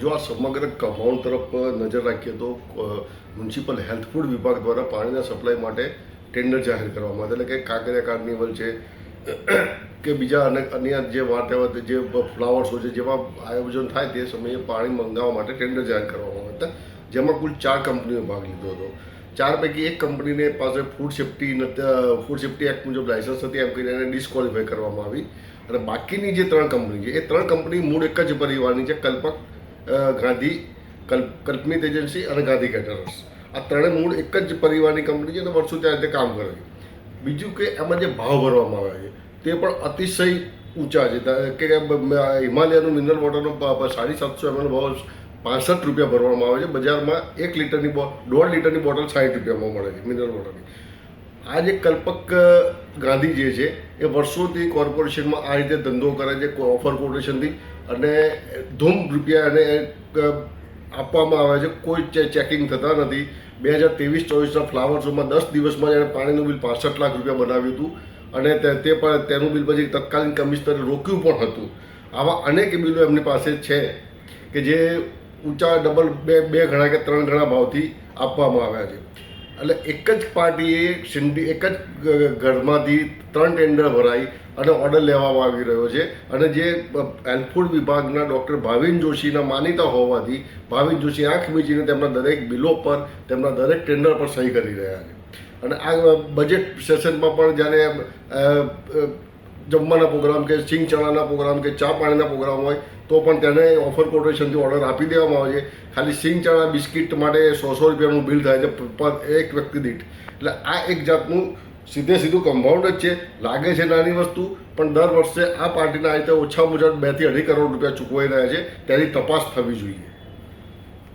જો આ સમગ્ર કમ્પાઉન્ડ તરફ નજર રાખીએ તો મ્યુનિસિપલ હેલ્થ ફૂડ વિભાગ દ્વારા પાણીના સપ્લાય માટે ટેન્ડર જાહેર કરવામાં આવે એટલે કે કાંકરિયા કાર્નિવલ છે, કે બીજા અનેક અન્ય જે વાર તહેવાર જે ફ્લાવર શો છે જેવા આયોજન થાય તે સમયે પાણી મંગાવવા માટે ટેન્ડર જાહેર કરવામાં હતા. જેમાં કુલ ચાર કંપનીઓ ભાગ લીધો હતો. ચાર પૈકી એક કંપનીને પાસે food safety food safety act મુજબ લાયસન્સ હતી, એમ કરીને એને ડિસ્કવોલિફાય કરવામાં આવી. અને બાકીની જે ત્રણ કંપની છે, એ ત્રણ કંપની મૂળ એક જ પરિવારની છે, કલ્પક ગાંધી, કલ્પ, કલ્પનિત એજન્સી અને ગાંધી કેટરર્સ. આ ત્રણેય મૂળ એક જ પરિવારની કંપની છે અને વર્ષો ત્યાં રીતે કામ કરે છે. બીજું કે એમાં જે ભાવ ભરવામાં આવે છે, તે પણ અતિશય ઊંચા છે. કે હિમાલયનું મિનરલ વોટરનો સાડી સાતસો એમએલ ભાવ પાસઠ રૂપિયા ભરવામાં આવે છે. બજારમાં એક લીટરની દોઢ લીટરની બોટલ સાઠ રૂપિયામાં મળે છે, મિનરલ વોટરની. આ જે કલ્પક ગાંધી જે છે, એ વર્ષોથી કોર્પોરેશનમાં આ રીતે ધંધો કરે છે ઓફર કોટેશનથી. અને ધૂમ રૂપિયા એને આપવામાં આવે છે. કોઈ ચેકિંગ થતા નથી. બે હજાર ત્રેવીસ, ચોવીસના ફ્લાવર શોમાં દસ દિવસમાં એણે પાણીનું બિલ પાસઠ લાખ રૂપિયા બનાવ્યું હતું. અને તે પણ, તેનું બિલ પછી તત્કાલીન કમિશનરે રોક્યું પણ હતું. આવા અનેક બિલો એમની પાસે છે કે જે ઊંચા ડબલ બે બે ઘણા કે ત્રણ ઘણા ભાવથી આપવામાં આવ્યા છે. એટલે એક જ પાર્ટીએ સિન્ડી એક જ ઘરમાંથી ત્રણ ટેન્ડર ભરાઈ અને ઓર્ડર લેવામાં આવી રહ્યો છે. અને જે હેલ્થ ફૂડ વિભાગના ડૉક્ટર ભાવિન જોશીના માનીતા હોવાથી ભાવિન જોશી આંખ મીચીને તેમના દરેક બિલો પર, તેમના દરેક ટેન્ડર પર સહી કરી રહ્યા છે. અને આ બજેટ સેશનમાં પણ જ્યારે જમવાના પ્રોગ્રામ કે સિંગ ચણાના પ્રોગ્રામ કે ચા પાણીના પ્રોગ્રામ હોય, તો પણ તેને ઓફર કોટેશનથી ઓર્ડર આપી દેવામાં આવે છે. ખાલી સિંગ ચણા બિસ્કિટ માટે સો સો રૂપિયાનું બિલ થાય છે પર એક વ્યક્તિ દીઠ. એટલે આ એક જાતનું સીધે સીધું કમ્પાઉન્ડ જ છે. લાગે છે નાની વસ્તુ, પણ દર વર્ષે આ પાર્ટીના આ રીતે ઓછા મુજબ બેથી અઢી કરોડ રૂપિયા ચૂકવાઈ રહ્યા છે. તેની તપાસ થવી જોઈએ.